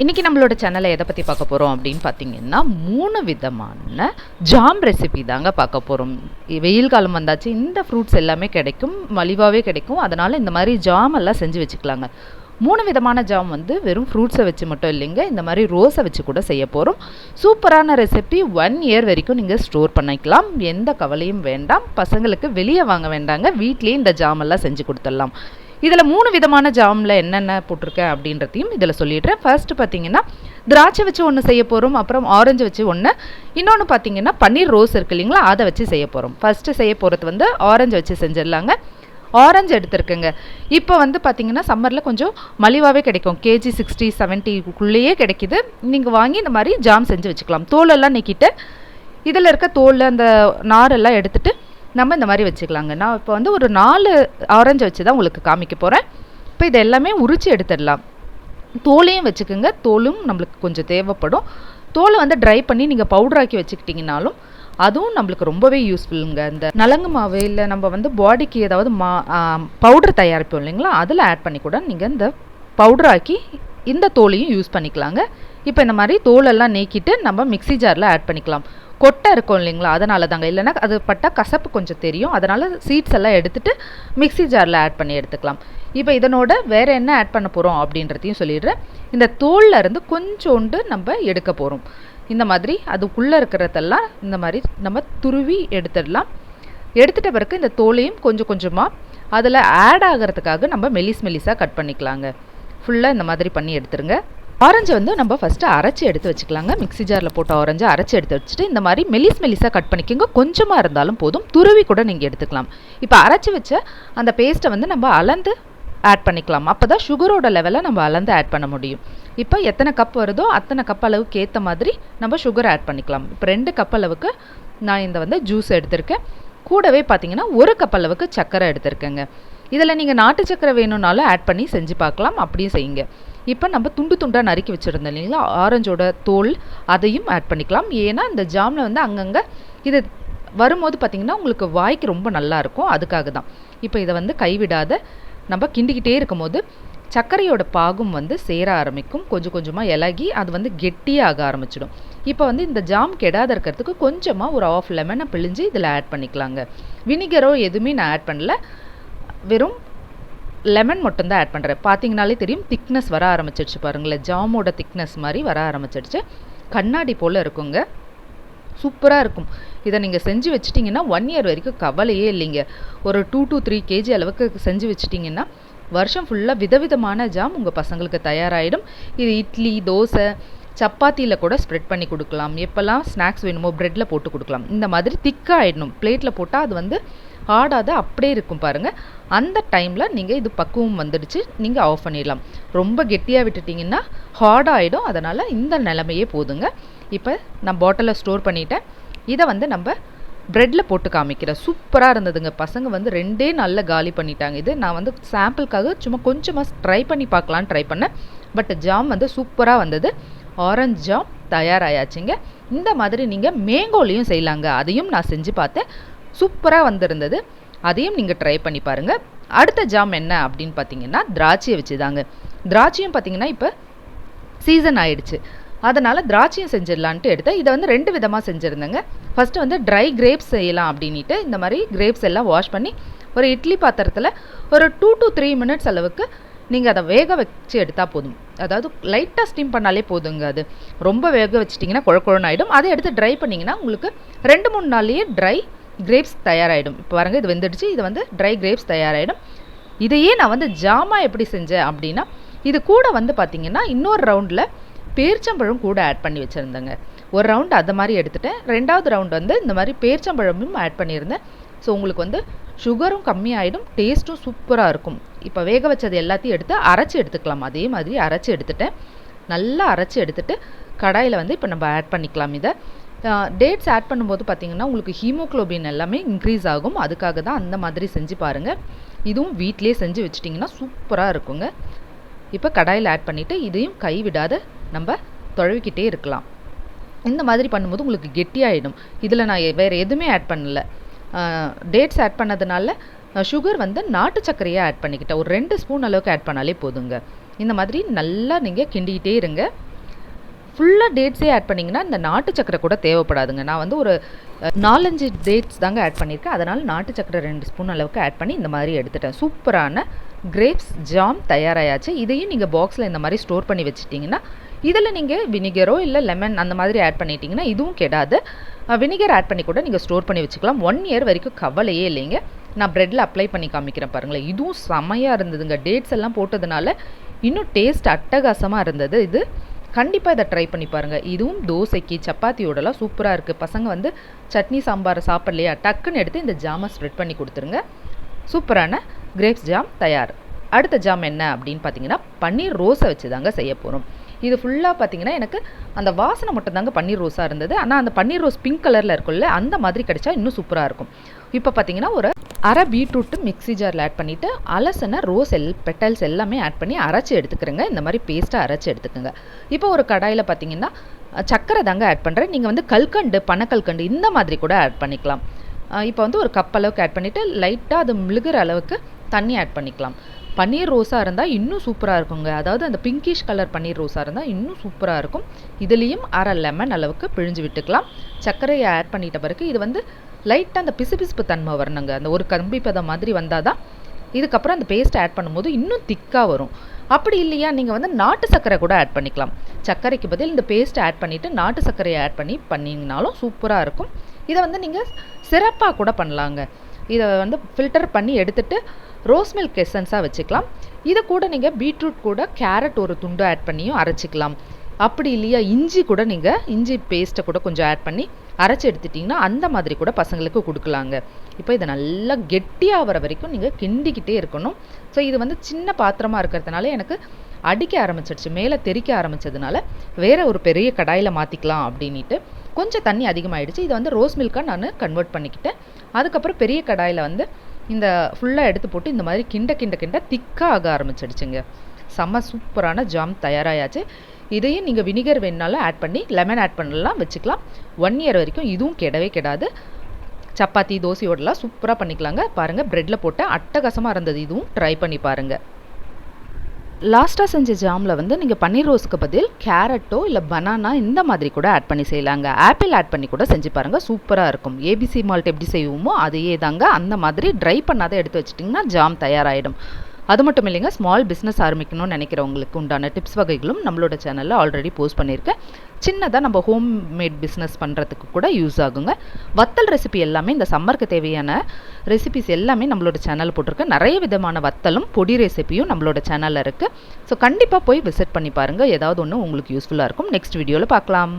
இன்றைக்கி நம்மளோட சேனலை எதை பற்றி பார்க்க போகிறோம் அப்படின்னு பார்த்தீங்கன்னா மூணு விதமான ஜாம் ரெசிபி தாங்க பார்க்க போகிறோம் வெயில் காலம் வந்தாச்சு இந்த ஃப்ரூட்ஸ் எல்லாமே கிடைக்கும் மலிவாகவே கிடைக்கும். அதனால் இந்த மாதிரி ஜாம் எல்லாம் செஞ்சு வச்சுக்கலாங்க. மூணு விதமான ஜாம் வந்து வெறும் ஃப்ரூட்ஸை வச்சு மட்டும் இல்லைங்க இந்த மாதிரி ரோஸை வச்சு கூட செய்ய போகிறோம் சூப்பரான ரெசிபி ஒன் இயர் வரைக்கும் நீங்கள் ஸ்டோர் பண்ணிக்கலாம். எந்த கவலையும் வேண்டாம். பசங்களுக்கு வெளியே வாங்க வேண்டாங்க. வீட்லேயே இந்த ஜாமெல்லாம் செஞ்சு கொடுத்துடலாம். இதில் மூணு விதமான ஜாமில் என்னென்ன போட்டிருக்கேன் அப்படின்றதையும் இதில் சொல்லிடுறேன். ஃபர்ஸ்ட் பார்த்தீங்கன்னா திராட்சை வச்சு ஒன்று செய்ய போகிறோம் அப்புறம் ஆரஞ்சு வச்சு ஒன்று இன்னொன்று பார்த்தீங்கன்னா பன்னீர் ரோஸ் இருக்கு இல்லைங்களா அதை வச்சு செய்ய போகிறோம் ஃபஸ்ட்டு செய்ய போகிறது வந்து ஆரஞ்சு வச்சு செஞ்சிடலாங்க. ஆரஞ்சு எடுத்துருக்குங்க. இப்போ வந்து பார்த்தீங்கன்னா சம்மரில் கொஞ்சம் மலிவாகவே கிடைக்கும். கேஜி சிக்ஸ்டி செவன்ட்டிக்குள்ளேயே கிடைக்கிது. நீங்கள் வாங்கி இந்த மாதிரி ஜாம் செஞ்சு வச்சுக்கலாம். தோலெல்லாம் நிற்கிட்டு இதில் இருக்க தோல் அந்த நாரெல்லாம் எடுத்துகிட்டு நம்ம இந்த மாதிரி வச்சுக்கலாங்க. நான் இப்போ வந்து ஒரு நாலு ஆரஞ்சு வச்சு தான் உங்களுக்கு காமிக்க போகிறேன் இப்போ இது எல்லாமே உரிச்சு எடுத்துடலாம். தோலையும் வச்சுக்கோங்க. தோலும் நம்மளுக்கு கொஞ்சம் தேவைப்படும். தோலை வந்து ட்ரை பண்ணி நீங்கள் பவுடராக்கி வச்சுக்கிட்டிங்கனாலும் அதுவும் நம்மளுக்கு ரொம்பவே யூஸ்ஃபுல்லுங்க இந்த நலங்கு மாவு இல்லை நம்ம வந்து பாடிக்கு ஏதாவது மா பவுடர் தயாரிப்போம் இல்லைங்களா? அதில் ஆட் பண்ணி கூட நீங்கள் இந்த பவுடராக்கி இந்த தோலையும் யூஸ் பண்ணிக்கலாங்க. இப்போ இந்த மாதிரி தோலெல்லாம் நீக்கிட்டு நம்ம மிக்ஸி ஜாரில் ஆட் பண்ணிக்கலாம். கொட்டை இருக்கும் இல்லைங்களா? அதனால தாங்க. இல்லைன்னா அது பட்டால் கசப்பு கொஞ்சம் தெரியும். அதனால் சீட்ஸ் எல்லாம் எடுத்துகிட்டு மிக்சி ஜாரில் ஆட் பண்ணி எடுத்துக்கலாம். இப்போ இதனோட வேறு என்ன ஆட் பண்ண போகிறோம் அப்படின்றதையும் சொல்லிடுறேன். இந்த தோலில் இருந்து கொஞ்சோண்டு நம்ம எடுக்க போகிறோம் இந்த மாதிரி அதுக்குள்ளே இருக்கிறதெல்லாம் இந்த மாதிரி நம்ம துருவி எடுத்துடலாம். எடுத்துட்ட பிறகு இந்த தோலையும் கொஞ்சம் கொஞ்சமாக அதில் ஆட் ஆகிறதுக்காக நம்ம மெலிஸ் மெலிஸாக கட் பண்ணிக்கலாங்க. ஃபுல்லாக இந்த மாதிரி பண்ணி எடுத்துருங்க. ஆரஞ்சு வந்து நம்ம ஃபஸ்ட்டு அரைச்சி எடுத்து வச்சுக்கலாங்க. மிக்ஸி ஜாரில் போட்ட ஆரஞ்சு அரைச்சி எடுத்து வச்சுட்டு இந்த மாதிரி மெலிஸ் மெலிஸாக கட் பண்ணிக்கோங்க. கொஞ்சமாக இருந்தாலும் போதும். துருவி கூட நீங்கள் எடுத்துக்கலாம். இப்போ அரைச்சி வச்ச அந்த பேஸ்ட்டை வந்து நம்ம அளந்து ஆட் பண்ணிக்கலாம். அப்போ தான் சுகரோட லெவலை நம்ம அளந்து ஆட் பண்ண முடியும். இப்போ எத்தனை கப் வருதோ அத்தனை கப் அளவுக்கு ஏற்ற மாதிரி நம்ம சுகர் ஆட் பண்ணிக்கலாம். இப்போ ரெண்டு கப் அளவுக்கு நான் இந்த வந்து ஜூஸ் எடுத்திருக்கேன். கூடவே பார்த்தீங்கன்னா ஒரு கப் அளவுக்கு சர்க்கரை எடுத்திருக்கேங்க. இதில் நீங்கள் நாட்டு சர்க்கரை வேணும்னாலும் ஆட் பண்ணி செஞ்சு பார்க்கலாம். அப்படியும் செய்யுங்க. இப்போ நம்ம துண்டு துண்டாக நறுக்கி வச்சுருந்தோம் இல்லைங்களா? ஆரஞ்சோட தோல் அதையும் ஆட் பண்ணிக்கலாம். ஏன்னா இந்த ஜாமில் வந்து அங்கங்கே இது வரும்போது பார்த்திங்கன்னா உங்களுக்கு வாய்க்கு ரொம்ப நல்லாயிருக்கும் அதுக்காக தான். இப்போ இதை வந்து கைவிடாத நம்ம கிண்டிக்கிட்டே இருக்கும்போது சர்க்கரையோட பாகும் வந்து சேர ஆரம்பிக்கும். கொஞ்சம் கொஞ்சமாக இலகி அது வந்து கெட்டியாக ஆரம்பிச்சிடும். இப்போ வந்து இந்த ஜாம் கெடாத இருக்கிறதுக்கு கொஞ்சமாக ஒரு ஆஃப் லெமனை பிழிஞ்சு இதில் ஆட் பண்ணிக்கலாங்க. வினிகரோ எதுவுமே நான் ஆட் பண்ணல. வெறும் லெமன் மட்டும்தான் ஆட் பண்ணுறேன் பார்த்தீங்கனாலே தெரியும் திக்னஸ் வர ஆரம்பிச்சிடுச்சு பாருங்களேன். ஜாமோட திக்னஸ் மாதிரி வர ஆரம்பிச்சிடுச்சு கண்ணாடி போல் இருக்குங்க. சூப்பராக இருக்கும். இதை நீங்கள் செஞ்சு வச்சிட்டிங்கன்னா ஒன் இயர் வரைக்கும் கவலையே இல்லைங்க. ஒரு டூ டு த்ரீ கேஜி அளவுக்கு செஞ்சு வச்சிட்டிங்கன்னா வருஷம் ஃபுல்லாக விதவிதமான ஜாம் உங்கள் பசங்களுக்கு தயாராகிடும் இது இட்லி தோசை சப்பாத்தியில் கூட ஸ்ப்ரெட் பண்ணி கொடுக்கலாம். எப்போல்லாம் ஸ்நாக்ஸ் வேணுமோ ப்ரெட்டில் போட்டு கொடுக்கலாம். இந்த மாதிரி திக்காகிடணும் பிளேட்டில் போட்டால் அது வந்து ஆடாத அப்படியே இருக்கும் பாருங்கள் அந்த டைமில் நீங்கள் இது பக்குவம் வந்துடுச்சு நீங்கள் ஆஃப் பண்ணிடலாம். ரொம்ப கெட்டியாக விட்டுட்டிங்கன்னா ஹார்டாகிடும் அதனால் இந்த நிலமையே போதுங்க. இப்போ நான் பாட்டிலில் ஸ்டோர் பண்ணிட்டேன். இதை வந்து நம்ம ப்ரெட்டில் போட்டு காமிக்கிறேன். சூப்பராக இருந்ததுங்க. பசங்க வந்து ரெண்டே நாளில் காலி பண்ணிட்டாங்க. இது நான் வந்து சாம்பிளுக்காக சும்மா கொஞ்சமாக ட்ரை பண்ணி பார்க்கலான்னு ட்ரை பண்ணேன். பட் ஜாம் வந்து சூப்பராக வந்தது. ஆரஞ்சு ஜாம் தயாராயாச்சுங்க. இந்த மாதிரி நீங்கள் மேங்கோலையும் செய்யலாங்க. அதையும் நான் செஞ்சு பார்த்தேன். சூப்பராக வந்திருந்தது. அதையும் நீங்கள் ட்ரை பண்ணி பாருங்கள் அடுத்த ஜாம் என்ன அப்படின்னு பார்த்தீங்கன்னா திராட்சையை வச்சு தாங்க திராட்சையும் பார்த்தீங்கன்னா இப்போ சீசன் ஆயிடுச்சு. அதனால் திராட்சையும் செஞ்சிடலான்ட்டு எடுத்தேன். இதை வந்து ரெண்டு விதமாக செஞ்சுருந்தேங்க. ஃபஸ்ட்டு வந்து ட்ரை கிரேப்ஸ் செய்யலாம் அப்படின்ட்டு இந்த மாதிரி கிரேப்ஸ் எல்லாம் வாஷ் பண்ணி ஒரு இட்லி பாத்திரத்தில் ஒரு டூ டு த்ரீ மினிட்ஸ் அளவுக்கு நீங்கள் அதை வேக வச்சு எடுத்தால் போதும். அதாவது லைட்டாக ஸ்டீம் பண்ணாலே போதுங்க அது. ரொம்ப வேக வச்சிட்டிங்கன்னா குழ குழன்னு ஆகிடும் அதை எடுத்து ட்ரை பண்ணிங்கன்னா உங்களுக்கு ரெண்டு மூணு நாள்லேயே ட்ரை கிரேப்ஸ் தயாராகிடும் இப்போ பாருங்கள் இது வெந்துடுச்சு. இது வந்து ட்ரை கிரேப்ஸ் தயாராகிடும் இதையே நான் வந்து ஜாமா எப்படி செஞ்சேன் அப்படின்னா இது கூட வந்து பார்த்திங்கன்னா இன்னொரு ரவுண்டில் பேர்ச்சம்பழம் கூட ஆட் பண்ணி வச்சுருந்தேங்க. ஒரு ரவுண்ட் அதை மாதிரி எடுத்துட்டேன். ரெண்டாவது ரவுண்ட் வந்து இந்த மாதிரி பேர்ச்சம்பழமும் ஆட் பண்ணியிருந்தேன். ஸோ உங்களுக்கு வந்து சுகரும் கம்மியாயிடும் டேஸ்ட்டும் சூப்பராக இருக்கும். இப்போ வேக வச்சது எல்லாத்தையும் எடுத்து அரைச்சி எடுத்துக்கலாம். அதே மாதிரி அரைச்சி எடுத்துட்டேன். நல்லா அரைச்சி எடுத்துட்டு கடாயில் வந்து இப்போ நம்ம ஆட் பண்ணிக்கலாம் இதை. டேட்ஸ் ஆட் பண்ணும்போது பார்த்தீங்கன்னா உங்களுக்கு ஹீமோக்ளோபின் எல்லாமே இன்க்ரீஸ் ஆகும். அதுக்காக தான் அந்த மாதிரி செஞ்சு பாருங்கள் இதுவும் வீட்டிலே செஞ்சு வச்சிட்டிங்கன்னா சூப்பராக இருக்குங்க. இப்போ கடாயில் ஆட் பண்ணிவிட்டு இதையும் கைவிடாத நம்ம தொழவிக்கிட்டே இருக்கலாம். இந்த மாதிரி பண்ணும்போது உங்களுக்கு கெட்டியாகிடும் இதில் நான் வேறு எதுவுமே ஆட் பண்ணல. டேட்ஸ் ஆட் பண்ணதுனால சுகர் வந்து நாட்டு சர்க்கரையை ஆட் பண்ணிக்கிட்டேன். ஒரு ரெண்டு ஸ்பூன் அளவுக்கு ஆட் பண்ணாலே போதுங்க. இந்த மாதிரி நல்லா நீங்கள் கிண்டிக்கிட்டே இருங்க. ஃபுல்லாக டேட்ஸே ஆட் பண்ணிங்கன்னா இந்த நாட்டு சக்கரை கூட தேவைப்படாதுங்க. நான் வந்து ஒரு நாலஞ்சு டேட்ஸ் தாங்க ஆட் பண்ணியிருக்கேன். அதனால் நாட்டு சக்கரை ரெண்டு ஸ்பூன் அளவுக்கு ஆட் பண்ணி இந்த மாதிரி எடுத்துட்டேன். சூப்பரான கிரேப்ஸ் ஜாம் தயாராயாச்சு. இதையும் நீங்கள் பாக்ஸில் இந்த மாதிரி ஸ்டோர் பண்ணி வச்சுட்டிங்கன்னா இதில் நீங்கள் வினிகரோ இல்லை லெமன் அந்த மாதிரி ஆட் பண்ணிட்டீங்கன்னா இதுவும் கெடாது. வினிகர் ஆட் பண்ணி கூட நீங்கள் ஸ்டோர் பண்ணி வச்சுக்கலாம். ஒன் இயர் வரைக்கும் கவலையே இல்லைங்க. நான் ப்ரெட்டில் அப்ளை பண்ணி காமிக்கிறேன் பாருங்களேன். இதுவும் செமையாக இருந்ததுங்க. டேட்ஸ் எல்லாம் போட்டதுனால இன்னும் டேஸ்ட் அட்டகாசமாக இருந்தது இது. கண்டிப்பாக இதை ட்ரை பண்ணி பாருங்கள் இதுவும் தோசைக்கு சப்பாத்தியோடலாம் சூப்பராக இருக்குது பசங்க வந்து சட்னி சாம்பாரை சாப்பிட்லையா? டக்குன்னு எடுத்து இந்த ஜாமை ஸ்ப்ரெட் பண்ணி கொடுத்துருங்க. சூப்பரான கிரேப்ஸ் ஜாம் தயார். அடுத்த ஜாம் என்ன அப்படின்னு பார்த்தீங்கன்னா பன்னீர் ரோஸை வச்சு தாங்க செய்ய போகிறோம் இது ஃபுல்லாக பார்த்தீங்கன்னா எனக்கு அந்த வாசனை மட்டும் தாங்க பன்னீர் ரோஸாக இருந்தது. ஆனால் அந்த பன்னீர் ரோஸ் பிங்க் கலரில் இருக்கும்ல அந்த மாதிரி கிடைச்சா இன்னும் சூப்பராக இருக்கும். இப்போ பார்த்தீங்கன்னா ஒரு அரை பீட்ரூட்டு மிக்ஸி ஜாரில் ஆட் பண்ணிவிட்டு அலசன ரோஸ் எல் பெட்டல்ஸ் எல்லாமே ஆட் பண்ணி அரைச்சி எடுத்துக்கிறேங்க. இந்த மாதிரி பேஸ்ட்டாக அரைச்சி எடுத்துக்கோங்க. இப்போ ஒரு கடாயில் பார்த்தீங்கன்னா சக்கரை தாங்க ஆட் பண்ணுறேன் நீங்கள் வந்து கல்கண்டு பனக்கல்கண்டு இந்த மாதிரி கூட ஆட் பண்ணிக்கலாம். இப்போ வந்து ஒரு கப் அளவுக்கு ஆட் பண்ணிவிட்டு லைட்டாக அது முழுகிற அளவுக்கு தண்ணி ஆட் பண்ணிக்கலாம். பன்னீர் ரோஸாக இருந்தால் இன்னும் சூப்பராக இருக்குங்க. அதாவது அந்த பிங்கிஷ் கலர் பன்னீர் ரோஸாக இருந்தால் இன்னும் சூப்பராக இருக்கும். இதுலேயும் அரை லெமன் அளவுக்கு பிழிஞ்சு விட்டுக்கலாம். சர்க்கரையை ஆட் பண்ணிட்ட பிறகு இது வந்து லைட்டாக அந்த பிசுபிசுப்பு தன்மை வரணுங்க. அந்த ஒரு கம்பி பதம் மாதிரி வந்தால் தான் இதுக்கப்புறம் அந்த பேஸ்ட் ஆட் பண்ணும்போது இன்னும் திக்காக வரும். அப்படி இல்லையா நீங்கள் வந்து நாட்டு சர்க்கரை கூட ஆட் பண்ணிக்கலாம். சர்க்கரைக்கு பதில் இந்த பேஸ்ட் ஆட் பண்ணிவிட்டு நாட்டு சர்க்கரையை ஆட் பண்ணி பண்ணிங்கனாலும் சூப்பராக இருக்கும். இதை வந்து நீங்கள் சிறப்பாக கூட பண்ணலாங்க. இதை வந்து ஃபில்டர் பண்ணி எடுத்துகிட்டு ரோஸ் மில்க் எசன்ஸாக வச்சுக்கலாம். இதை கூட நீங்கள் பீட்ரூட் கூட கேரட் ஒரு துண்டு ஆட் பண்ணியும் அரைச்சிக்கலாம். அப்படி இல்லையா இஞ்சி கூட நீங்கள் இஞ்சி பேஸ்ட்டை கூட கொஞ்சம் ஆட் பண்ணி அரைச்சி எடுத்துட்டிங்கன்னா அந்த மாதிரி கூட பசங்களுக்கு கொடுக்கலாங்க. இப்போ இதை நல்லா கெட்டியாக வர வரைக்கும் நீங்கள் கிண்டிக்கிட்டே இருக்கணும். ஸோ இது வந்து சின்ன பாத்திரமாக இருக்கிறதுனால எனக்கு அடிக்க ஆரம்பிச்சிடுச்சு மேலே தெறிக்க ஆரம்பிச்சதுனால வேறு ஒரு பெரிய கடாயில் மாற்றிக்கலாம் அப்படின்ட்டு கொஞ்சம் தண்ணி அதிகமாகிடுச்சு இதை வந்து ரோஸ் மில்காக நான் கன்வெர்ட் பண்ணிக்கிட்டேன். அதுக்கப்புறம் பெரிய கடாயில் வந்து இந்த ஃபுல்லாக எடுத்து போட்டு இந்த மாதிரி கிண்ட கிண்ட கிண்ட திக்காக ஆக ஆரம்பிச்சிடுச்சுங்க. செம்ம சூப்பரான ஜாம் தயாராயாச்சு. இதையும் நீங்கள் வினிகர் வேணுனாலும் ஆட் பண்ணி லெமன் ஆட் பண்ணலாம் வச்சுக்கலாம். ஒன் இயர் வரைக்கும் இதுவும் கெடவே கெடாது. சப்பாத்தி தோசையோடலாம் சூப்பராக பண்ணிக்கலாங்க. பாருங்கள் ப்ரெட்டில் போட்டு அட்டகாசமாக இருந்தது. இதுவும் ட்ரை பண்ணி பாருங்கள் லாஸ்ட்டாக செஞ்ச ஜாமில் வந்து நீங்கள் பன்னீர் ரோஸ்க்கு பதில் கேரட்டோ இல்லை பனானா இந்த மாதிரி கூட ஆட் பண்ணி செய்யலாங்க. ஆப்பிள் ஆட் பண்ணி கூட செஞ்சு பாருங்கள் சூப்பராக இருக்கும். ஏபிசி மால்ட் எப்படி செய்வோமோ அதையே தாங்க அந்த மாதிரி ட்ரை பண்ணாத எடுத்து வச்சிட்டிங்கன்னா ஜாம் தயாராகிடும் அது மட்டும் இல்லைங்க ஸ்மால் பிஸ்னஸ் ஆரம்பிக்கணும்னு நினைக்கிறவங்களுக்கு உண்டான டிப்ஸ் வகைகளும் நம்மளோட சேனலில் ஆல்ரெடி போஸ்ட் பண்ணியிருக்கேன். சின்னதாக நம்ம ஹோம் மேட் பிஸ்னஸ் பண்ணுறதுக்கு கூட யூஸ் ஆகுங்க. வத்தல் ரெசிபி எல்லாமே இந்த சம்மருக்கு தேவையான ரெசிபிஸ் எல்லாமே நம்மளோட சேனலில் போட்டிருக்கேன். நிறைய விதமான வத்தலும் பொடி ரெசிபியும் நம்மளோட சேனலில் இருக்குது ஸோ கண்டிப்பாக போய் விசிட் பண்ணி பாருங்கள் ஏதாவது ஒன்று உங்களுக்கு யூஸ்ஃபுல்லாக இருக்கும். நெக்ஸ்ட் வீடியோவில் பார்க்கலாம்.